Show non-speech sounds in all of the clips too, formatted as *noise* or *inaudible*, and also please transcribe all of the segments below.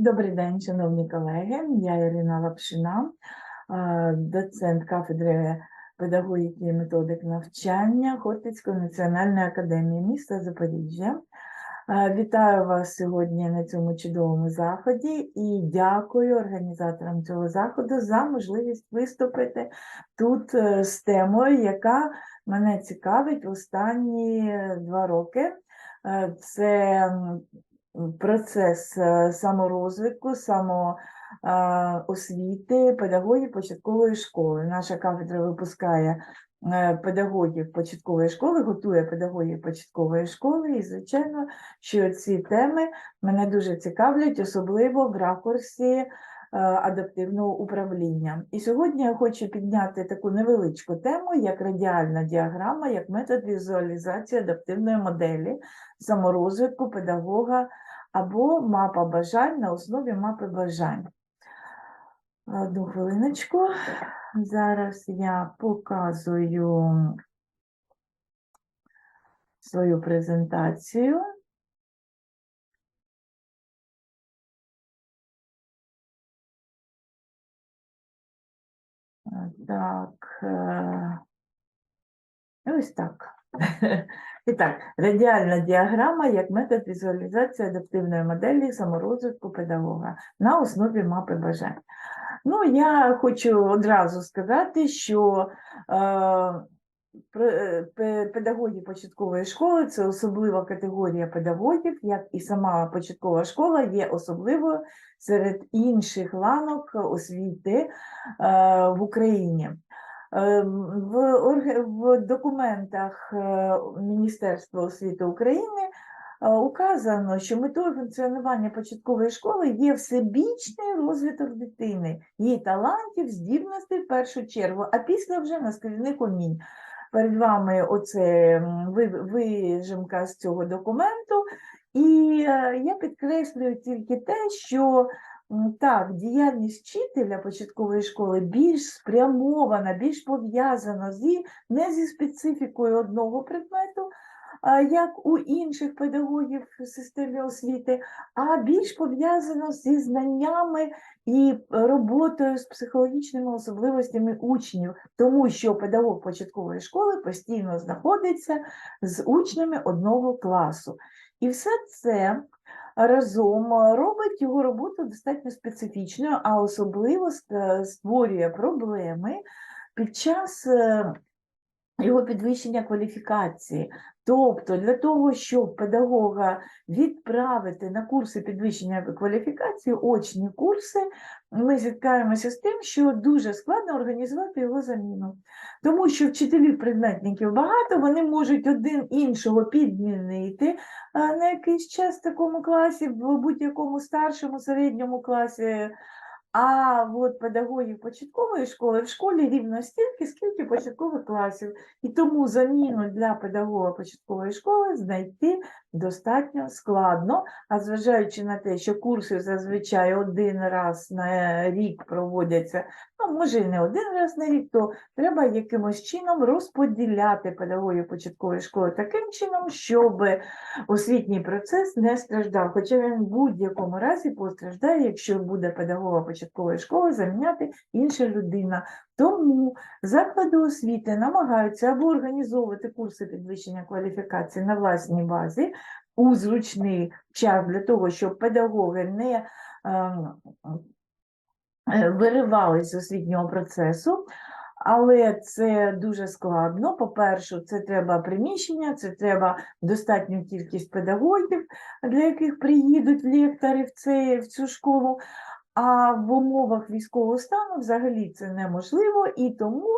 Добрий день, шановні колеги. Я Ірина Лапшина, доцент кафедри педагогіки і методик навчання Хортицької національної академії міста Запоріжжя. Вітаю вас сьогодні на цьому чудовому заході і дякую організаторам цього заходу за можливість виступити тут е, з темою, яка мене цікавить останні е, два роки. Е, Це процес е, саморозвитку, самоосвіти педагогів початкової школи. Наша кафедра випускає е, педагогів початкової школи, готує педагогів початкової школи, і, звичайно, що ці теми мене дуже цікавлять, особливо в ракурсі е, адаптивного управління. І сьогодні я хочу підняти таку невеличку тему, як радіальна діаграма, як метод візуалізації адаптивної моделі саморозвитку педагога або мапа бажань на основі мапи бажань. Одну хвилиночку. Зараз я показую свою презентацію. Так. е, Ось так. І так, радіальна діаграма як метод візуалізації адаптивної моделі саморозвитку педагога на основі мапи бажань. Ну, я хочу одразу сказати, що е, е, пе- педагоги початкової школи це особлива категорія педагогів, як і сама початкова школа є особливою серед інших ланок освіти е, в Україні. Е, В, в документах е, Міністерства освіти України е, указано, що метою функціонування початкової школи є всебічний розвиток дитини, її талантів, здібностей в першу чергу, а після вже наскрізних умінь. Перед вами оце вижимка з цього документу, і я підкреслюю тільки те, що Так, діяльність вчителя початкової школи більш спрямована, більш пов'язана зі, не зі специфікою одного предмету, як у інших педагогів в системі освіти, а більш пов'язана зі знаннями і роботою з психологічними особливостями учнів, тому що педагог початкової школи постійно знаходиться з учнями одного класу. І все це разом. Робить його роботу достатньо специфічною, а особливо створює проблеми під час е, його підвищення кваліфікації. Тобто для того, щоб педагога відправити на курси підвищення кваліфікації, очні курси, ми зіткаємося з тим, що дуже складно організувати його заміну. Тому що вчителів предметників багато, вони можуть один іншого підмінити на якийсь час в такому класі, в будь-якому старшому, середньому класі. А от педагогів початкової школи в школі рівно стільки, скільки початкових класів. І тому заміну для педагога початкової школи знайти достатньо складно, а зважаючи на те, що курси зазвичай один раз на рік проводяться, ну може і не один раз на рік, то треба якимось чином розподіляти педагогів початкової школи таким чином, щоб освітній процес не страждав. Хоча він в будь-якому разі постраждає, якщо буде педагога початкової школи заміняти інша людина. Тому заклади освіти намагаються або організовувати курси підвищення кваліфікації на власній базі у зручний час для того, щоб педагоги не ем, е, виривались з освітнього процесу. Але це дуже складно. По-перше, це треба приміщення, це треба достатню кількість педагогів, для яких приїдуть лектори в, це, в цю школу. А в умовах військового стану взагалі це неможливо, і тому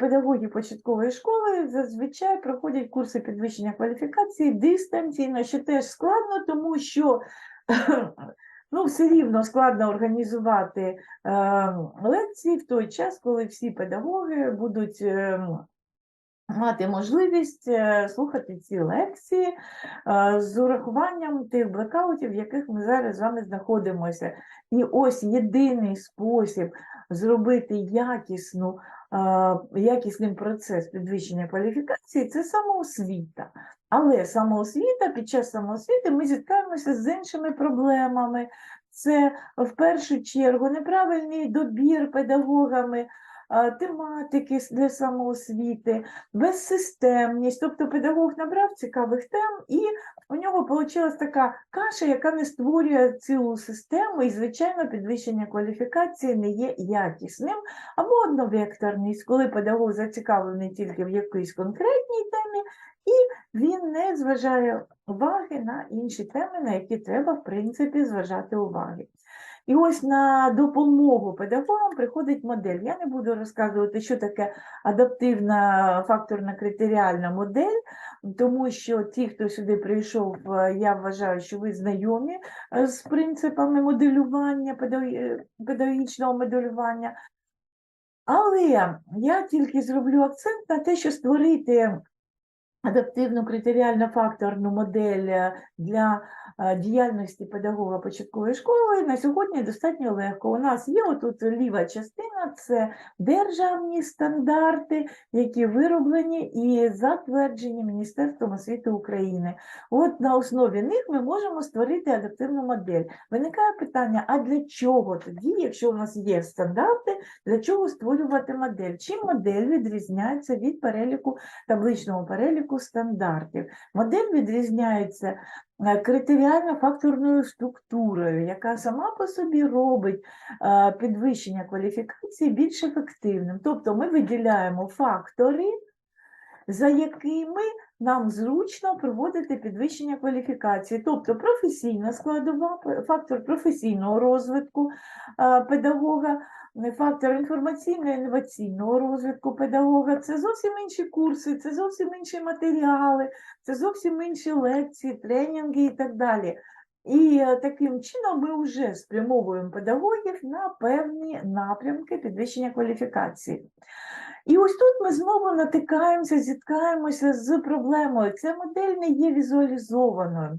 педагоги початкової школи зазвичай проходять курси підвищення кваліфікації дистанційно, що теж складно, тому що *clears throat* ну, все рівно складно організувати е, лекції в той час, коли всі педагоги будуть е, мати можливість е, слухати ці лекції е, з урахуванням тих блекаутів, в яких ми зараз з вами знаходимося. І ось єдиний спосіб зробити якісну, е, якісним процес підвищення кваліфікації це самоосвіта. Але самоосвіта, під час самоосвіти ми зіткаємося з іншими проблемами. це в першу чергу неправильний добір педагогами тематики для самоосвіти, безсистемність. Тобто педагог набрав цікавих тем, і у нього вийшла така каша, яка не створює цілу систему, і, звичайно, підвищення кваліфікації не є якісним або одновекторність, коли педагог зацікавлений тільки в якійсь конкретній темі, і він не зважає уваги на інші теми, на які треба, в принципі, зважати уваги. І ось на допомогу педагогам приходить модель. Я не буду розказувати, що таке адаптивна факторна критеріальна модель, тому що ті, хто сюди прийшов, е, я вважаю, що ви знайомі е, з принципами моделювання, педагогічного моделювання. Але я тільки зроблю акцент на те, що створити адаптивну критеріально-факторну модель е, для е, діяльності педагога початкової школи на сьогодні достатньо легко. У нас є отут ліва частина, це державні стандарти, які вироблені і затверджені Міністерством освіти України. От на основі них ми можемо створити адаптивну модель. Виникає питання: а для чого тоді, якщо у нас є стандарти, для чого створювати модель? Чим модель відрізняється від переліку табличного переліку стандартів? Модель відрізняється е, критеріально-факторною структурою, яка сама по собі робить підвищення кваліфікації більш ефективним. Тобто ми виділяємо фактори, за якими нам зручно проводити підвищення кваліфікації, тобто професійна складова, фактор професійного розвитку педагога, фактор інформаційно-інноваційного розвитку педагога. Це зовсім інші курси, це зовсім інші матеріали, це зовсім інші лекції, тренінги і так далі. І е, таким чином ми вже спрямовуємо педагогів на певні напрямки підвищення кваліфікації. І ось тут ми знову натикаємося, зіткаємося з проблемою. Ця модель не є візуалізованою.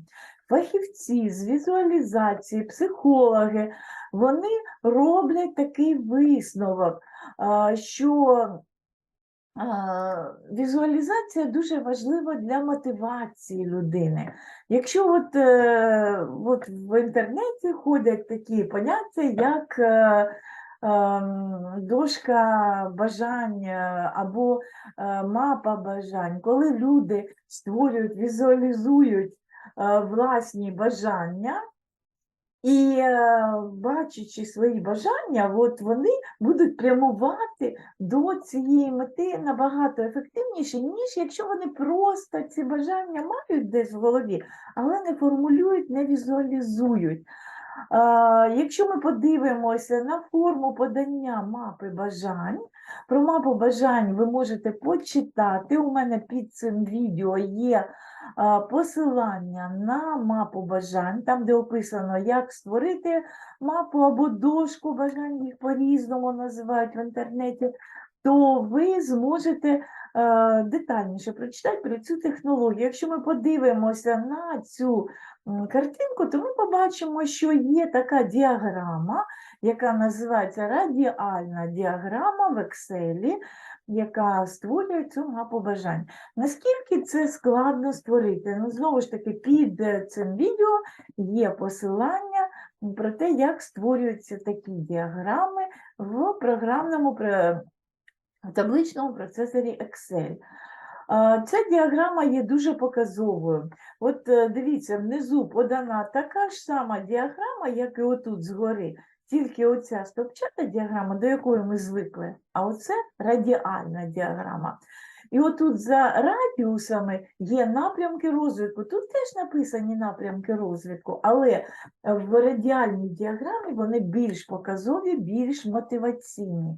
Фахівці з візуалізації, психологи, вони роблять такий висновок, що візуалізація дуже важлива для мотивації людини. Якщо от, е, от в інтернеті ходять такі поняття, як е, ем, дошка бажань або е, мапа бажань, коли люди створюють, візуалізують власні бажання. І е, бачачи свої бажання, от вони будуть прямувати до цієї мети набагато ефективніше, ніж якщо вони просто ці бажання мають десь в голові, але не формулюють, не візуалізують. Якщо ми подивимося на форму подання мапи бажань, про мапу бажань ви можете почитати. У мене під цим відео є посилання на мапу бажань, там, де описано, як створити мапу або дошку бажань, їх по-різному називають в інтернеті, то ви зможете е, детальніше прочитати про цю технологію. Якщо ми подивимося на цю картинку, то ми побачимо, що є така діаграма, яка називається радіальна діаграма в Excel, яка створює цю мапу бажань. Наскільки це складно створити? Ну, знову ж таки, під е, цим відео є посилання про те, як створюються такі діаграми в програмному в табличному процесорі Excel. Ця діаграма є дуже показовою. От е, дивіться, внизу подана така ж сама діаграма, як і отут згори. Тільки оця стопчата діаграма, до якої ми звикли, а оце радіальна діаграма. І отут за радіусами є напрямки розвитку. Тут теж написані напрямки розвитку, але в радіальній діаграмі вони більш показові, більш мотиваційні.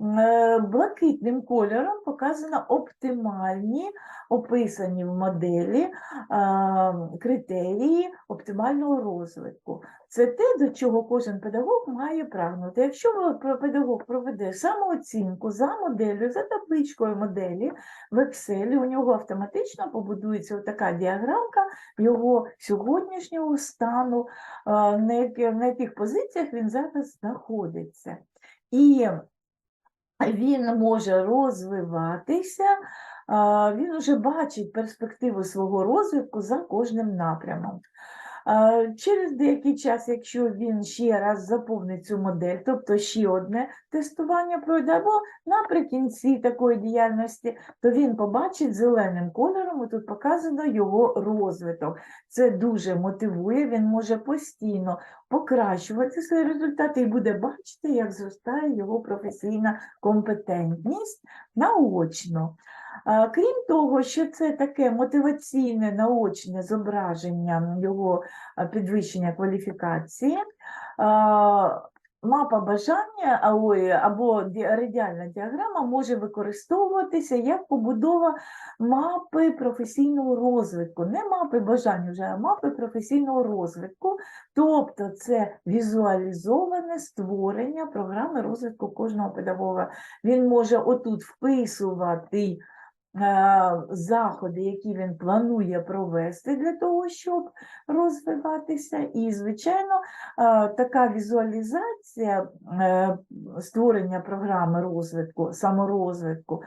Е, Блакитним кольором показано оптимальні, описані в моделі критерії оптимального розвитку. Це те, до чого кожен педагог має прагнути. Якщо педагог проведе самооцінку за моделлю, за табличкою моделі в Excel, у нього автоматично побудується така діаграмка його сьогоднішнього стану, на яких позиціях він зараз знаходиться. І він може розвиватися, він вже бачить перспективу свого розвитку за кожним напрямом. Через деякий час, якщо він ще раз заповнить цю модель, тобто ще одне тестування пройде, або наприкінці такої діяльності, то він побачить зеленим кольором, і тут показано його розвиток. Це дуже мотивує, він може постійно покращувати свої результати і буде бачити, як зростає його професійна компетентність наочно. Крім того, що це таке мотиваційне наочне зображення його підвищення кваліфікації, мапа бажання або ді- радіальна діаграма може використовуватися як побудова мапи професійного розвитку. Не мапи бажань, вже, а мапи професійного розвитку. Тобто це візуалізоване створення програми розвитку кожного педагога. Він може отут вписувати заходи, які він планує провести для того, щоб розвиватися. І, звичайно, е, така візуалізація е, створення програми розвитку, саморозвитку.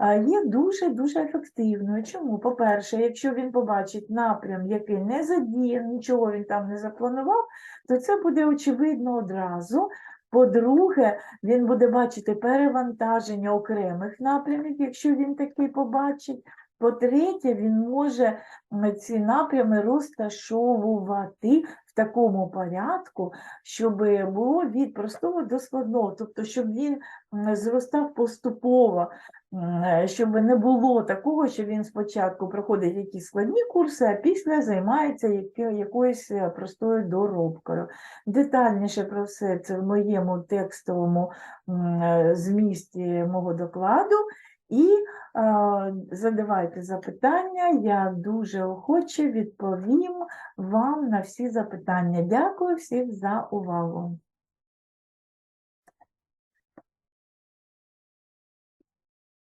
е, Є дуже-дуже ефективною. Чому? По-перше, якщо він побачить напрям, який не задіян, нічого він там не запланував, то це буде очевидно одразу. По-друге, він буде бачити перевантаження окремих напрямів, якщо він такий побачить. По-третє, він може ці напрями розташовувати в такому порядку, щоб було від простого до складного, тобто щоб він зростав поступово, щоб не було такого, що він спочатку проходить якісь складні курси, а після займається якоюсь е, простою доробкою. Детальніше про все це в моєму текстовому е, змісті мого докладу. І е, задавайте запитання, я дуже охоче відповім вам на всі запитання. Дякую всім за увагу.